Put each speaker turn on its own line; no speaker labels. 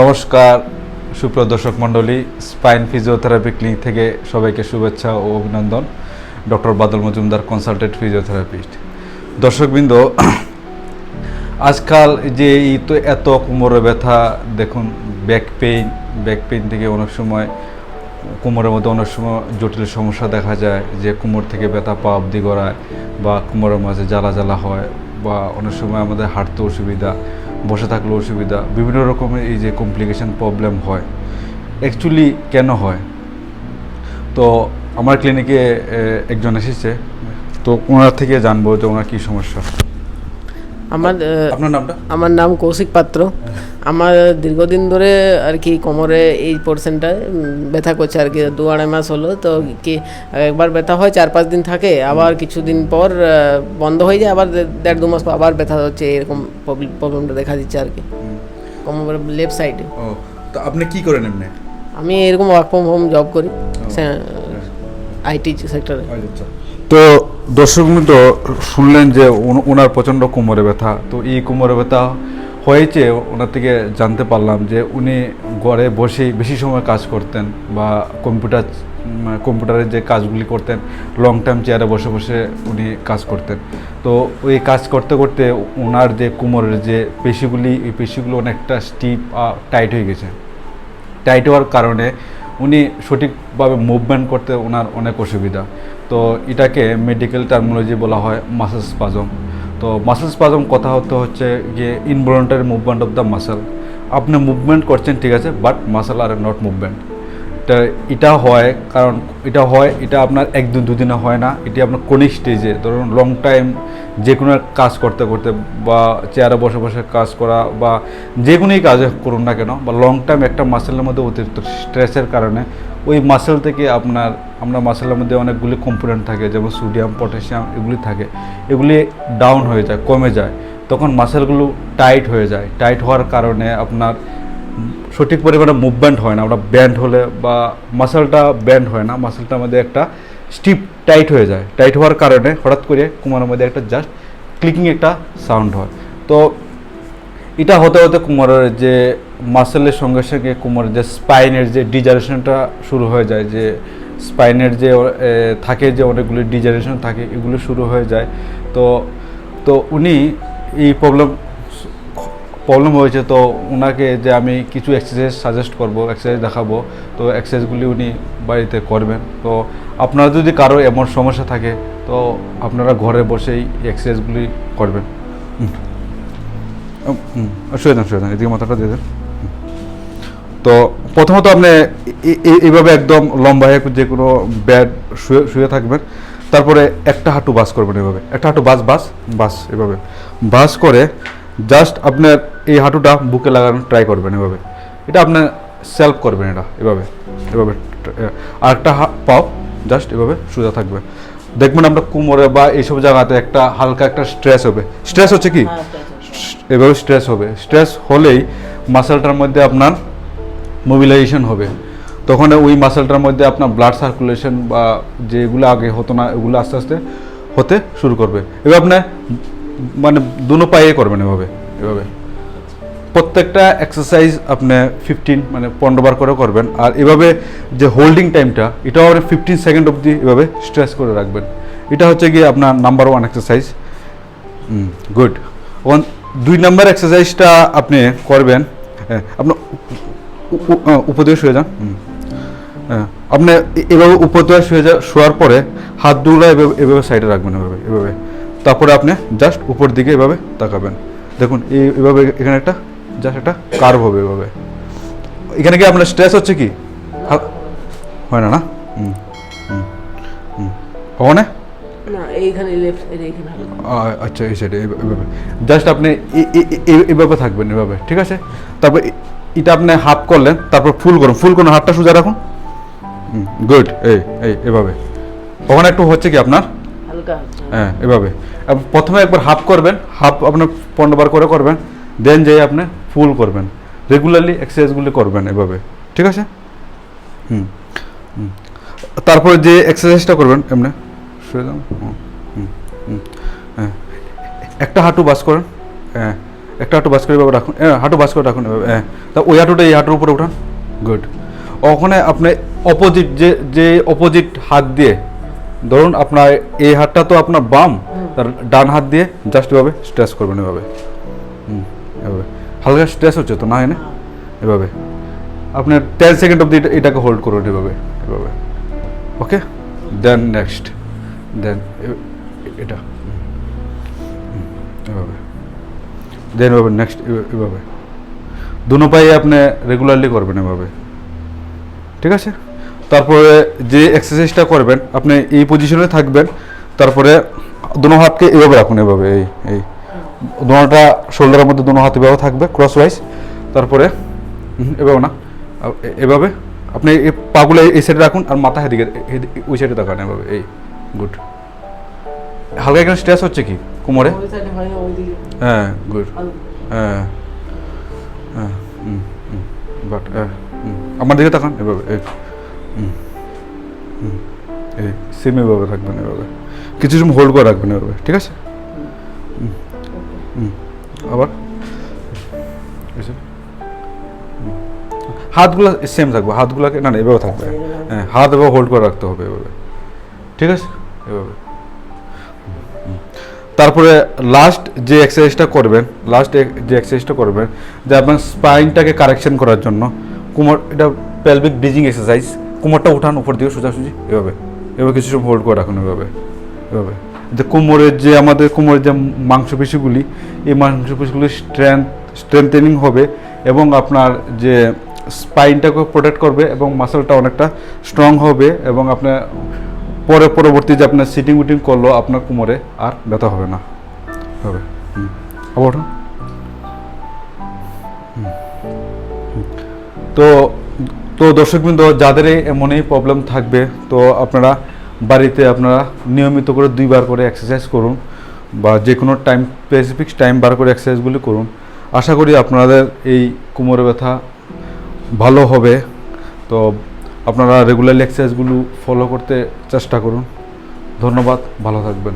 নমস্কার, সুপ্রিয় দর্শক মণ্ডলী, স্পাইন ফিজিওথেরাপি ক্লিনিক থেকে সবাইকে শুভেচ্ছা ও অভিনন্দন। Doctor Badal Majumdar, consultant physiotherapist. দর্শকবৃন্দ, আজকাল যে এই তো এত কোমরে ব্যথা, দেখুন ব্যাক পেইন ব্যাক পেইন থেকে অনেক সময়, কোমরের মধ্যে অনেক সময় জটিল সমস্যা দেখা যায়, যে কোমর থেকে ব্যথা পা অবধি গড়ায় বা কোমরের মাঝে জ্বালা জ্বালা হয় বা অনেক সময় আমাদের হাঁটতে অসুবিধা বসে থাকলে অসুবিধা। বিভিন্ন রকমের এই যে কমপ্লিকেশান প্রবলেম হয়। অ্যাকচুয়ালি কেন হয়? তো আমার ক্লিনিকে একজন এসেছে। তো ওনার থেকে জানব যে ওনার কী সমস্যা।
আমার
আপনার নামটা?
আমার নাম কৌশিক পাত্র। আমার দীর্ঘদিন ধরে আর কি কোমরে এই পোর্শনটা ব্যথা করছে আর কি। দু আড়াই মাস হলো তো কি একবার ব্যথা হয় চার পাঁচ দিন থাকে আবার কিছুদিন পর বন্ধ হয়ে যায় আবার দেড় দু মাস পর আবার ব্যথা হচ্ছে এরকম প্রবলেমটা দেখা দিচ্ছে আর কি। কোমরের লেফট সাইডে
ও তো আপনি কি করেন এমনি?
আমি এরকম ওয়ার্ক ফ্রম হোম জব করি আইটি সেক্টরে
তো দর্শক তো শুনলেন যে ওনার প্রচণ্ড কোমরে ব্যথা। তো এই কোমরে ব্যথা হয়েছে, ওনার থেকে জানতে পারলাম যে উনি ঘরে বসেই বেশি সময় কাজ করতেন বা কম্পিউটার কম্পিউটারের যে কাজগুলি করতেন লং টাইম চেয়ারে বসে বসে উনি কাজ করতেন। তো ওই কাজ করতে করতে ওনার যে কোমরের যে পেশিগুলি, এই পেশিগুলো অনেকটা স্টিপ টাইট হয়ে গেছে। টাইট হওয়ার কারণে উনি সঠিকভাবে মুভমেন্ট করতে ওনার অনেক অসুবিধা। তো এটাকে মেডিকেল টার্মোলজি বলা হয় মাসেল স্পাজম তো মাসেল স্পাজম কথা হতে হচ্ছে গিয়ে involuntary movement of the muscle আপনি মুভমেন্ট করছেন, ঠিক আছে but muscle are not movement তা এটা হয়, কারণ এটা হয়, এটা আপনার একদিন দুদিনে হয় না, এটি আপনার কোনিক স্টেজে ধরুন লং টাইম যে কোনো কাজ করতে করতে বা চেয়ারে বসে বসে কাজ করা বা যে কোনোই কাজ করুন না কেন, বা লং টাইম একটা মাসেলের মধ্যে অতিরিক্ত স্ট্রেসের কারণে ওই মাসেল থেকে আপনার আমরা মাসেলের মধ্যে অনেকগুলি কম্পোনেন্ট থাকে, যেমন সোডিয়াম পটাশিয়াম এগুলি থাকে। এগুলি ডাউন হয়ে যায়, কমে যায়। তখন মাসেলগুলো টাইট হয়ে যায়। টাইট হওয়ার কারণে আপনার সঠিক পরিমাণে মুভমেন্ট হয় না, আমরা ব্যান্ড হলে বা মাসেলটা ব্যান্ড হয় না মাসেলটার মধ্যে একটা স্টিপ টাইট হয়ে যায়। টাইট হওয়ার কারণে হঠাৎ করে কোমরের মধ্যে একটা জাস্ট ক্লিকিং একটা সাউন্ড হয়। তো এটা হতে হতে কোমরের যে মাসেলের সঙ্গে সঙ্গে কোমরের যে স্পাইনের যে ডিজারেশনটা শুরু হয়ে যায়, যে স্পাইনের যে থাকে যে অনেকগুলি ডিজারেশন থাকে, এগুলো শুরু হয়ে যায়। তো তো উনি এই প্রবলেম প্রবলেম হয়েছে, তো ওনাকে যে আমি কিছু এক্সারসাইজ সাজেস্ট করব এক্সারসাইজ দেখাবো, তো এক্সারসাইজগুলি উনি বাড়িতে করবেন। তো আপনারা যদি কারও এমন সমস্যা থাকে, তো আপনারা ঘরে বসেই এক্সারসাইজগুলি করবেন। শুয়ে দেন শুয়ে দেন এদিকে মাথাটা দিয়ে দেন। তো প্রথমত আপনি এইভাবে একদম লম্বা হয়ে যে কোনো ব্যাড শুয়ে শুয়ে থাকবেন। তারপরে একটা হাঁটু বাস করবেন এভাবে। একটা হাঁটু বাস বাস বাস, এভাবে। বাস করে জাস্ট আপনার এই হাঁটুটা বুকে লাগানোর ট্রাই করবেন এভাবে। এটা আপনার সেলফ করবেন এটা এভাবে এভাবে আর একটা পাও জাস্ট এভাবে সোজা থাকবে। দেখবেন আপনার কোমরে বা এইসব জায়গাতে একটা হালকা একটা স্ট্রেস হবে। স্ট্রেস হচ্ছে কি? এভাবে স্ট্রেস হবে। স্ট্রেস হলেই মাসেলটার মধ্যে আপনার মোবিলাইজেশন হবে। তখন ওই মাসেলটার মধ্যে আপনার ব্লাড সার্কুলেশন বা যেগুলো আগে হতো না এগুলো আস্তে আস্তে হতে শুরু করবে। এবার আপনি মানে দুনো পায়ে করবেন এভাবে এভাবে। প্রত্যেকটা এক্সারসাইজ আপনি ফিফটিন মানে পনেরো বার করে করবেন। আর এভাবে যে হোল্ডিং টাইমটা এটাও আপনি ফিফটিন সেকেন্ড অবধি এভাবে স্ট্রেস করে রাখবেন। এটা হচ্ছে গিয়ে আপনার number one exercise good one দুই নাম্বার এক্সারসাইজটা আপনি করবেন। হ্যাঁ, আপনার উ- উ- আহ, উপর দিয়ে শুয়ে যান হ্যাঁ, আপনি এভাবে উপদেশ হয়ে যা শোয়ার পরে হাত দুগুলো এভাবে এভাবে সাইডে রাখবেন এভাবে এভাবে। তারপরে আপনি জাস্ট উপর দিকে এভাবে তাকাবেন। দেখুন এই এভাবে এখানে একটা জাস্ট একটা কার্ভ হবে এভাবে। এখানে কি আপনার স্ট্রেস হচ্ছে কি? হয় না না? হুম হুম ওখানে
না?
আচ্ছা এই সাইডে এভাবে জাস্ট আপনি এভাবে থাকবেন এভাবে ঠিক আছে? তারপর এটা আপনি হাফ করলেন তারপর ফুল করুন। ফুল করুন হাতটা সোজা রাখুন। গুড এই এই এভাবে। ওখানে একটু হচ্ছে কি আপনার? হ্যাঁ এভাবে। প্রথমে একবার হাফ করবেন হাফ আপনার পনেরো বার করে করবেন দেন যেয়ে আপনি ফুল করবেন। রেগুলারলি এক্সারসাইজগুলি করবেন এভাবে ঠিক আছে? হুম। তারপরে যে এক্সারসাইজটা করবেন এমনি। যান হুম, হুম। হ্যাঁ। একটা হাঁটু বাস করেন হ্যাঁ একটা হাঁটু বাস করে এভাবে রাখুন হ্যাঁ হাঁটু বাস করে রাখুন এভাবে হ্যাঁ। তা ওই হাঁটুটা এই হাঁটুর উপরে উঠান গুড। ওখানে আপনি অপোজিট যে যে অপোজিট হাত দিয়ে ধরুন আপনার এই হাতটা তো আপনার বাম, তার ডান হাত দিয়ে জাস্ট এভাবে স্ট্রেস করবেন এভাবে। এভাবে। হালকা স্ট্রেস হচ্ছে তো, না হয় না? এভাবে। আপনি টেন সেকেন্ড অবধি এটা- এটাকে হোল্ড করুন এভাবে এভাবে। ওকে দেন নেক্সট দেন এটা। এভাবে। দেন এভাবে নেক্সট এভাবে। দুনো পায়ে আপনি রেগুলারলি করবেন এভাবে। ঠিক আছে? তারপরে যে এক্সারসাইজটা করবেন আপনি এই পজিশনে থাকবেন তারপরে দুনো হাতকে এভাবে রাখুন এভাবে এই এই। দোনোটা শোল্ডারের মধ্যে দুনো হাত এভাবে থাকবে ক্রস ওয়াইজ তারপরে এভাবে না এভাবে। আপনি এই পাগুলো এই- সাইডে রাখুন আর মাথা হেদিকে ওই সাইডে তাকান এভাবে এই গুড হালকা এখানে স্ট্রেস হচ্ছে কি কোমরে?
হয়
হ্যাঁ গুড। হ্যাঁ হ্যাঁ হুম হুম বাট হ্যাঁ আমার দিকে তাকান এভাবে সেম এভাবে রাখবেন এভাবে। কিছু সময় হোল্ড করে রাখবেন এভাবে, ঠিক আছে? আবার? হাতগুলো সেম থাকবে, হাতগুলোকে, না না, এভাবে থাকবে। হ্যাঁ হাত এভাবে হোল্ড করে রাখতে হবে এভাবে। ঠিক আছে? এভাবে। তারপরে লাস্ট যে এক্সারসাইজটা করবেন লাস্ট যে এক্সারসাইজটা করবেন, যে আপনার স্পাইনটাকে কারেকশন করার জন্য, কোমর, এটা পেলভিক ব্রিজিং এক্সারসাইজ কোমরটা উঠান, উপর দিয়ে সোজাসুজি, এভাবে। এভাবে কিছু সময় হোল্ড করে রাখুন, এভাবে এভাবে। যে কোমরের যে আমাদের কোমরের যে মাংসপেশিগুলি, এই মাংসপেশিগুলি স্ট্রেংথ স্ট্রেংথেনিং হবে এবং আপনার যে স্পাইনটাকে প্রোটেক্ট করবে এবং মাসেলটা অনেকটা স্ট্রং হবে এবং আপনার পরে পরবর্তী যে আপনার সিটিং উটিং করল, আপনার কোমরে আর ব্যথা হবে না। হবে। হুম। তো তো দর্শকবৃন্দ, যাদের এমনই প্রবলেম থাকবে, তো আপনারা বাড়িতে আপনারা নিয়মিত করে দুইবার করে এক্সারসাইজ করুন বা যে কোনো টাইম স্পেসিফিক টাইম বার করে এক্সারসাইজগুলি করুন। আশা করি আপনাদের এই কোমরে ব্যথা ভালো হবে। তো আপনারা রেগুলারলি এক্সারসাইজগুলো ফলো করতে চেষ্টা করুন। ধন্যবাদ, ভালো থাকবেন।